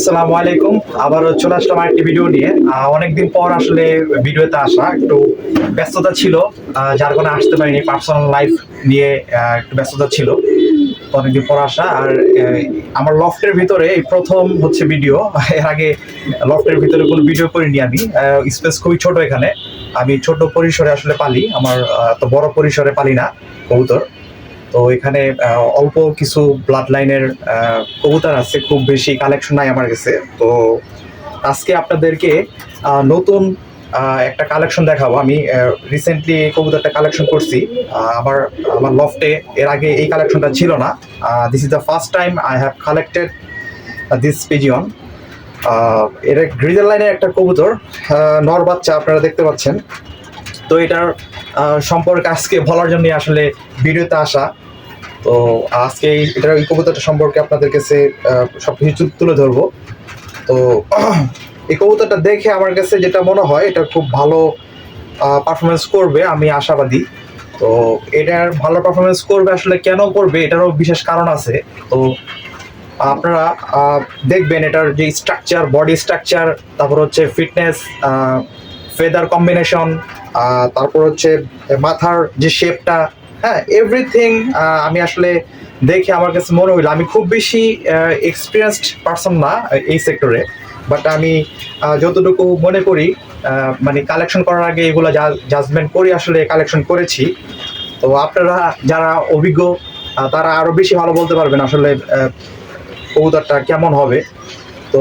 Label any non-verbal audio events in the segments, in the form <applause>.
আসসালামু আলাইকুম। আবার চলে আসলাম আরেকটি ভিডিও নিয়ে। অনেকদিন পর আসলে ভিডিওতে আসা। একটু ব্যস্ততা ছিল। যার কারণে আসতে পারিনি। পার্সোনাল লাইফ নিয়ে একটু ব্যস্ততা ছিল। অনেকদিন পর আসা। আর আমার লফটের ভিতরে এই প্রথম হচ্ছে ভিডিও <laughs> এর আগে লফটের ভিতরে কোনো ভিডিও করিনি আমি। স্পেস খুবই ছোট এখানে। আমি ছোট পরিসরে আসলে পালি। আমার তো বড় পরিসরে পালি না, কবুতর। তো এখানে অল্প কিছু ব্লাড লাইনের কবুতর আছে, খুব বেশি কালেকশন নাই আমার কাছে। তো আজকে আপনাদেরকে নতুন একটা কালেকশন দেখাবো। আমি রিসেন্টলি কবুতরটা কালেকশন করছি। আমার আমার লফটে এর আগে এই কালেকশনটা ছিল না। This is the first time I have collected this pigeon এটা গ্রিজেল লাইনের একটা কবুতর নর বাচ্চা আপনারা দেখতে পাচ্ছেন। তো এটার সম্পর্কে আজকে বলার জন্য আসলে ভিডিওতে আসা। তো আজকে এটার এই কবুতরটা সম্পর্কে আপনাদের কাছে সব কিছু তুলে ধরবো। তো এই কবুতরটা দেখে আমার কাছে যেটা মনে হয়, এটা খুব ভালো পারফরমেন্স করবে, আমি আশাবাদী। তো এটার ভালো পারফরমেন্স করবে আসলে কেন করবে, এটারও বিশেষ কারণ আছে। তো আপনারা দেখবেন এটার যে স্ট্রাকচার বডি স্ট্রাকচার তারপর হচ্ছে ফিটনেস ফেদার কম্বিনেশন তারপর হচ্ছে মাথার যে শেপটা হ্যাঁ এভরিথিং আমি আসলে দেখে আমার কাছে মনে হইল। আমি খুব বেশি এক্সপিরিয়েন্সড পারসন না এই সেক্টরে বাট আমি যতটুকু মনে করি মানে কালেকশন করার আগে এগুলো জাজমেন্ট করে, আসলে কালেকশন করেছি। তো আপনারা যারা অভিজ্ঞ তারা আরও বেশি ভালো বলতে পারবেন আসলে কবুতরটা কেমন হবে। তো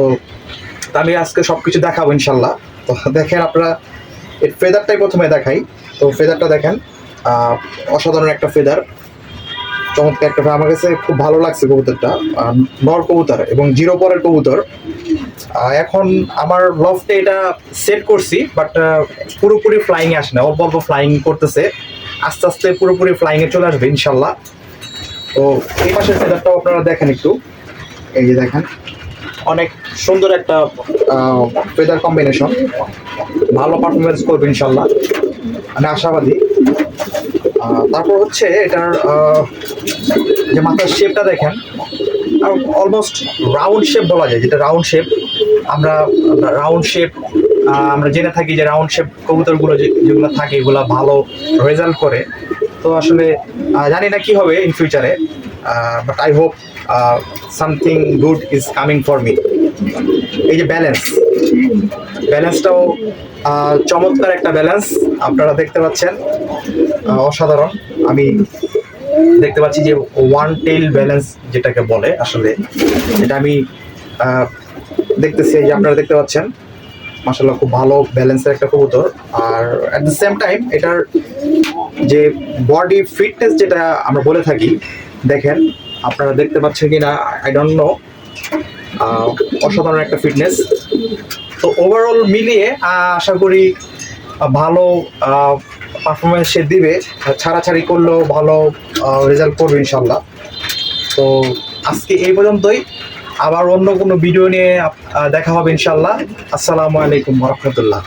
আমি আজকে সবকিছু দেখাবো ইনশাল্লাহ। তো দেখেন আপনারা এর ফেদারটাই প্রথমে দেখাই। তো ফেদারটা দেখেন অসাধারণ একটা ফেদার চমৎকার একটা আমার কাছে খুব ভালো লাগছে কবুতরটা। নর কবুতর এবং জিরো পরের কবুতর। এখন আমার লফটে এটা সেট করছি বাট পুরোপুরি ফ্লাইং আসে না। অল্প অল্প ফ্লাইং করতেছে। আস্তে আস্তে পুরোপুরি ফ্লাইংয়ে চলে আসবে, ইনশাল্লাহ। তো এই পাশের ফেদারটাও আপনারা দেখেন একটু। এই যে দেখেন অনেক সুন্দর একটা ফেদার কম্বিনেশন ভালো পারফরমেন্স করবে ইনশাল্লাহ। আমি আশাবাদী। তারপর হচ্ছে এটার যে মাথার শেপটা দেখেন অলমোস্ট রাউন্ড শেপ বলা যায়, যেটা রাউন্ড শেপ আমরা রাউন্ড শেপ আমরা জেনে থাকি যে রাউন্ড শেপ কবুতরগুলো যেগুলো থাকে, এগুলো ভালো রেজাল্ট করে। তো আসলে জানি না কি হবে ইন ফিউচারে but I hope something good is coming for me এই যে ব্যালেন্স ব্যালেন্সটাও আহ, চমৎকার একটা ব্যালেন্স আপনারা দেখতে পাচ্ছেন। অসাধারণ। আমি দেখতে পাচ্ছি যে ওয়ান টেইল ব্যালেন্স যেটাকে বলে আসলে এটা আমি দেখতেছি এই যে আপনারা দেখতে পাচ্ছেন। মাসাল্লাহ খুব ভালো ব্যালেন্সের একটা কবুতর। আর অ্যাট দ্য সেম টাইম এটার যে বডি ফিটনেস যেটা আমরা বলে থাকি, দেখেন, আপনারা দেখতে পাচ্ছেন কি না আই ডোন্ট নো অসাধারণ একটা ফিটনেস তো ওভারঅল মিলিয়ে আশা করি ভালো পারফরমেন্স সে দিবে। ছাড়াছাড়ি করলেও ভালো রেজাল্ট করবে ইনশাল্লাহ তো আজকে এই পর্যন্তই। আবার অন্য কোনো ভিডিও নিয়ে দেখা হবে ইনশাল্লাহ আসসালামু আলাইকুম রহমতুল্লাহ।